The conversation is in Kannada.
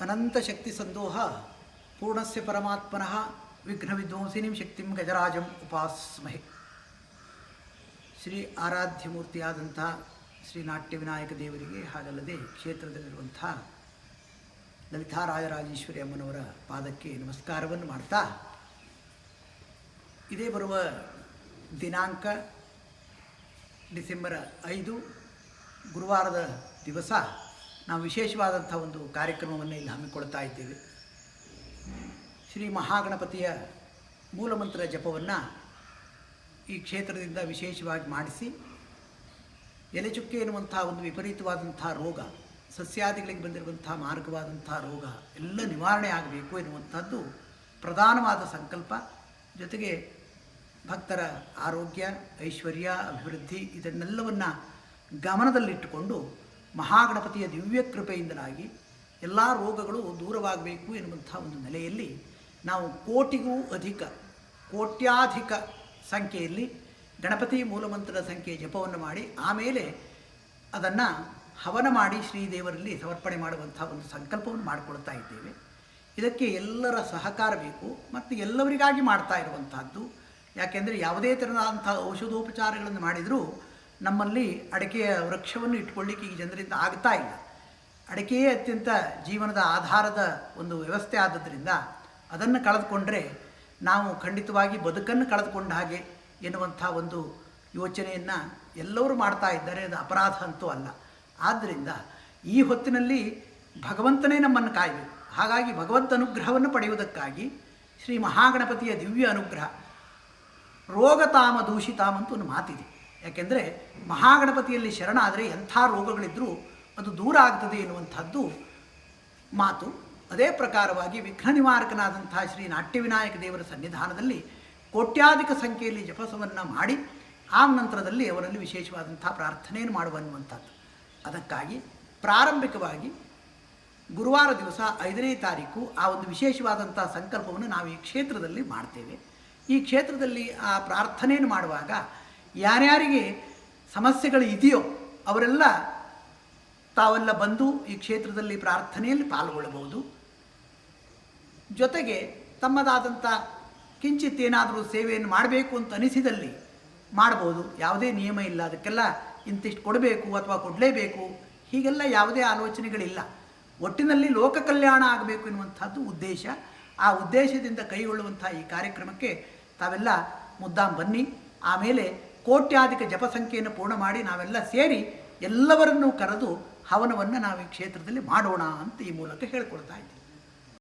ಅನಂತಶಕ್ತಿ ಸಂದೋಹ ಪೂರ್ಣಸ್ಯ ಪರಮಾತ್ಮನಃ ವಿಘ್ನ ವಿಧ್ವಂಸಿನಿಂ ಶಕ್ತಿಂ ಗಜರಾಜಂ ಉಪಾಸ್ಮಹೆ. ಶ್ರೀ ಆರಾಧ್ಯ ಮೂರ್ತಿಯಾದಂಥ ಶ್ರೀ ನಾಟ್ಯ ವಿನಾಯಕ ದೇವರಿಗೆ ಹಾಗಲ್ಲದೆ ಕ್ಷೇತ್ರದಲ್ಲಿರುವಂಥ ಲಲಿತಾರಾಯರಾಜೇಶ್ವರಿ ಅಮ್ಮನವರ ಪಾದಕ್ಕೆ ನಮಸ್ಕಾರವನ್ನು ಮಾಡ್ತಾ ಇದೇ ಬರುವ ದಿನಾಂಕ ಡಿಸೆಂಬರ್ ಐದು ಗುರುವಾರದ ದಿವಸ ನಾವು ವಿಶೇಷವಾದಂಥ ಒಂದು ಕಾರ್ಯಕ್ರಮವನ್ನು ಇಲ್ಲಿ ಹಮ್ಮಿಕೊಳ್ತಾ ಇದ್ದೇವೆ. ಶ್ರೀ ಮಹಾಗಣಪತಿಯ ಮೂಲಮಂತ್ರ ಜಪವನ್ನು ಈ ಕ್ಷೇತ್ರದಿಂದ ವಿಶೇಷವಾಗಿ ಮಾಡಿಸಿ, ಎಲೆಚುಕ್ಕೆ ಎನ್ನುವಂಥ ಒಂದು ವಿಪರೀತವಾದಂಥ ರೋಗ, ಸಸ್ಯಾದಿಗಳಿಗೆ ಬಂದಿರುವಂಥ ಮಾರ್ಗವಾದಂಥ ರೋಗ ಎಲ್ಲ ನಿವಾರಣೆ ಆಗಬೇಕು ಎನ್ನುವಂಥದ್ದು ಪ್ರಧಾನವಾದ ಸಂಕಲ್ಪ. ಜೊತೆಗೆ ಭಕ್ತರ ಆರೋಗ್ಯ, ಐಶ್ವರ್ಯ, ಅಭಿವೃದ್ಧಿ ಇದನ್ನೆಲ್ಲವನ್ನು ಗಮನದಲ್ಲಿಟ್ಟುಕೊಂಡು ಮಹಾಗಣಪತಿಯ ದಿವ್ಯ ಕೃಪೆಯಿಂದಲಾಗಿ ಎಲ್ಲ ರೋಗಗಳು ದೂರವಾಗಬೇಕು ಎನ್ನುವಂಥ ಒಂದು ನೆಲೆಯಲ್ಲಿ ನಾವು ಕೋಟಿಗೂ ಅಧಿಕ, ಕೋಟ್ಯಾಧಿಕ ಸಂಖ್ಯೆಯಲ್ಲಿ ಗಣಪತಿ ಮೂಲಮಂತ್ರದ ಸಂಖ್ಯೆ ಜಪವನ್ನು ಮಾಡಿ ಆಮೇಲೆ ಅದನ್ನು ಹವನ ಮಾಡಿ ಶ್ರೀದೇವರಲ್ಲಿ ಸಮರ್ಪಣೆ ಮಾಡುವಂಥ ಒಂದು ಸಂಕಲ್ಪವನ್ನು ಮಾಡಿಕೊಳ್ತಾ ಇದ್ದೇವೆ. ಇದಕ್ಕೆ ಎಲ್ಲರ ಸಹಕಾರ ಬೇಕು, ಮತ್ತು ಎಲ್ಲವರಿಗಾಗಿ ಮಾಡ್ತಾ ಇರುವಂಥದ್ದು. ಯಾಕೆಂದರೆ ಯಾವುದೇ ಥರದಂಥ ಔಷಧೋಪಚಾರಗಳನ್ನು ಮಾಡಿದರೂ ನಮ್ಮಲ್ಲಿ ಅಡಿಕೆಯ ವೃಕ್ಷವನ್ನು ಇಟ್ಕೊಳ್ಳಿಕ್ಕೆ ಈ ಜನರಿಂದ ಆಗ್ತಾ ಇಲ್ಲ. ಅಡಿಕೆಯೇ ಅತ್ಯಂತ ಜೀವನದ ಆಧಾರದ ಒಂದು ವ್ಯವಸ್ಥೆ ಆದ್ದರಿಂದ ಅದನ್ನು ಕಳೆದುಕೊಂಡ್ರೆ ನಾವು ಖಂಡಿತವಾಗಿ ಬದುಕನ್ನು ಕಳೆದುಕೊಂಡ ಹಾಗೆ ಎನ್ನುವಂಥ ಒಂದು ಯೋಚನೆಯನ್ನು ಎಲ್ಲರೂ ಮಾಡ್ತಾ ಇದ್ದಾರೆ ಅದು ಅಪರಾಧ ಅಂತೂ ಅಲ್ಲ. ಆದ್ದರಿಂದ ಈ ಹೊತ್ತಿನಲ್ಲಿ ಭಗವಂತನೇ ನಮ್ಮನ್ನು ಕಾಯಬೇಕು. ಹಾಗಾಗಿ ಭಗವಂತ ಅನುಗ್ರಹವನ್ನು ಪಡೆಯುವುದಕ್ಕಾಗಿ ಶ್ರೀ ಮಹಾಗಣಪತಿಯ ದಿವ್ಯ ಅನುಗ್ರಹ ರೋಗತಾಮ ದೂಷಿತಾಮ್ ಅಂತ ಒಂದು ಮಾತಿದೆ. ಯಾಕೆಂದರೆ ಮಹಾಗಣಪತಿಯಲ್ಲಿ ಶರಣಾದರೆ ಎಂಥ ರೋಗಗಳಿದ್ದರೂ ಅದು ದೂರ ಆಗ್ತದೆ ಎನ್ನುವಂಥದ್ದು ಮಾತು. ಅದೇ ಪ್ರಕಾರವಾಗಿ ವಿಘ್ನ ನಿವಾರಕನಾದಂಥ ಶ್ರೀ ನಾಟ್ಯವಿನಾಯಕ ದೇವರ ಸನ್ನಿಧಾನದಲ್ಲಿ ಕೋಟ್ಯಾಧಿಕ ಸಂಖ್ಯೆಯಲ್ಲಿ ಜಪಸವನ್ನು ಮಾಡಿ ಆ ನಂತರದಲ್ಲಿ ಅವರಲ್ಲಿ ವಿಶೇಷವಾದಂಥ ಪ್ರಾರ್ಥನೆಯನ್ನು ಮಾಡುವ ಅನ್ನುವಂಥದ್ದು ಅದಕ್ಕಾಗಿ ಪ್ರಾರಂಭಿಕವಾಗಿ ಗುರುವಾರ ದಿವಸ ಐದನೇ ತಾರೀಕು ಆ ಒಂದು ವಿಶೇಷವಾದಂಥ ಸಂಕಲ್ಪವನ್ನು ನಾವು ಈ ಕ್ಷೇತ್ರದಲ್ಲಿ ಮಾಡ್ತೇವೆ. ಈ ಕ್ಷೇತ್ರದಲ್ಲಿ ಆ ಪ್ರಾರ್ಥನೆಯನ್ನು ಮಾಡುವಾಗ ಯಾರ್ಯಾರಿಗೆ ಸಮಸ್ಯೆಗಳು ಇದೆಯೋ ಅವರೆಲ್ಲ ತಾವೆಲ್ಲ ಬಂದು ಈ ಕ್ಷೇತ್ರದಲ್ಲಿ ಪ್ರಾರ್ಥನೆಯಲ್ಲಿ ಪಾಲ್ಗೊಳ್ಳಬಹುದು. ಜೊತೆಗೆ ತಮ್ಮದಾದಂಥ ಕಿಂಚಿತ್ ಏನಾದರೂ ಸೇವೆಯನ್ನು ಮಾಡಬೇಕು ಅಂತ ಅನಿಸಿದಲ್ಲಿ ಮಾಡ್ಬೋದು ಯಾವುದೇ ನಿಯಮ ಇಲ್ಲ, ಅದಕ್ಕೆಲ್ಲ ಇಂತಿಷ್ಟು ಕೊಡಬೇಕು ಅಥವಾ ಕೊಡಲೇಬೇಕು, ಹೀಗೆಲ್ಲ ಯಾವುದೇ ಆಲೋಚನೆಗಳಿಲ್ಲ. ಒಟ್ಟಿನಲ್ಲಿ ಲೋಕ ಕಲ್ಯಾಣ ಆಗಬೇಕು ಎನ್ನುವಂಥದ್ದು ಉದ್ದೇಶ. ಆ ಉದ್ದೇಶದಿಂದ ಕೈಗೊಳ್ಳುವಂಥ ಈ ಕಾರ್ಯಕ್ರಮಕ್ಕೆ ತಾವೆಲ್ಲ ಮುದ್ದಾಂ ಬನ್ನಿ. ಆಮೇಲೆ ಕೋಟ್ಯಾಧಿಕ ಜಪಸಂಖ್ಯೆಯನ್ನು ಪೂರ್ಣ ಮಾಡಿ ನಾವೆಲ್ಲ ಸೇರಿ ಎಲ್ಲವರನ್ನೂ ಕರೆದು ಹವನವನ್ನು ನಾವು ಈ ಕ್ಷೇತ್ರದಲ್ಲಿ ಮಾಡೋಣ ಅಂತ ಈ ಮೂಲಕ ಹೇಳ್ಕೊಳ್ತಾ ಇದ್ದೀವಿ